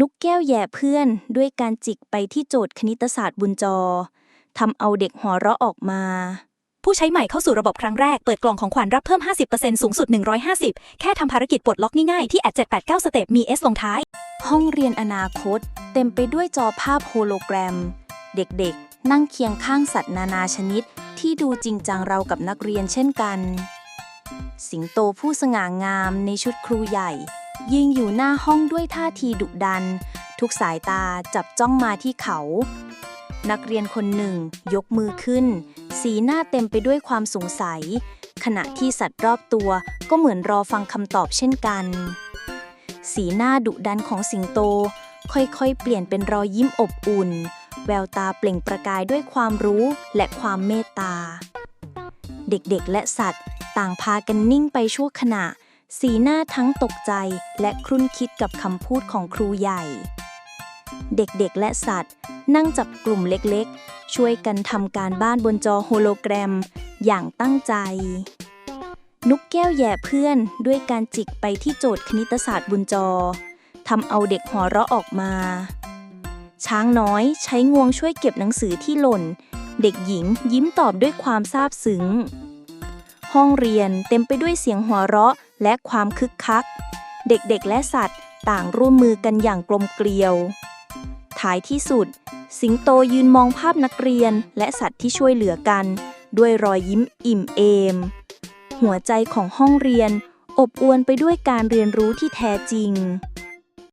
นุกแก้วแย่เพื่อนด้วยการจิกไปที่โจทย์คณิตศาสตร์บุญจอทำเอาเด็กหัวเราะออกมา ผู้ใช้ใหม่เข้าสู่ระบบครั้งแรก เปิดกล่องของขวัญรับเพิ่ม 50%สูงสุด 150 แค่ทำภารกิจปลดล็อกง่ายๆที่แอด789 สเต็ปมี S ลงท้าย ห้องเรียนอนาคต เต็มไปด้วยจอภาพโฮโลแกรม เด็กๆ นั่งเคียงข้างสัตว์นานาชนิด ที่ดูจริงจังเรากับนักเรียนเช่นกัน สิงโตผู้สง่างามในชุดครูใหญ่ ยืนอยู่หน้าห้องด้วยท่าทีดุดัน ทุกสายตาจับจ้องมาที่เขา นักเรียนคนหนึ่งยกมือขึ้น สีหน้าเต็มไปด้วยความสงสัย ขณะที่สัตว์รอบตัวก็เหมือนรอฟังคำตอบเช่นกัน สีหน้าดุดันของสิงโต ค่อยๆ เปลี่ยนเป็นรอยยิ้มอบอุ่น แววตาเปล่งประกายด้วยความรู้และความเมตตา เด็กๆและสัตว์ต่างพากันนิ่งไปชั่วขณะ สีหน้าทั้งตกใจและครุ่นคิดกับคำพูดของครูใหญ่ เด็กๆและสัตว์ นั่งจับกลุ่มเล็กๆ ช่วยกันทำการบ้านบนจอโฮโลแกรม อย่างตั้งใจ นุกแก้วแย่เพื่อนด้วยการจิกไปที่โจทย์คณิตศาสตร์บุญจอทำเอาเด็กหัวเราะออกมา ช้างน้อยใช้งวงช่วยเก็บหนังสือที่หล่น เด็กหญิงยิ้มตอบด้วยความซาบซึ้ง ห้องเรียนเต็มไปด้วยเสียงหัวเราะและความคึกคัก เด็กๆและสัตว์ต่างร่วมมือกันอย่างกลมเกลียว ท้ายที่สุด สิงโตยืนมองภาพนักเรียนและสัตว์ที่ช่วยเหลือกัน ด้วยรอยยิ้มอิ่มเอม หัวใจของห้องเรียนอบอวลไปด้วยการเรียนรู้ที่แท้จริง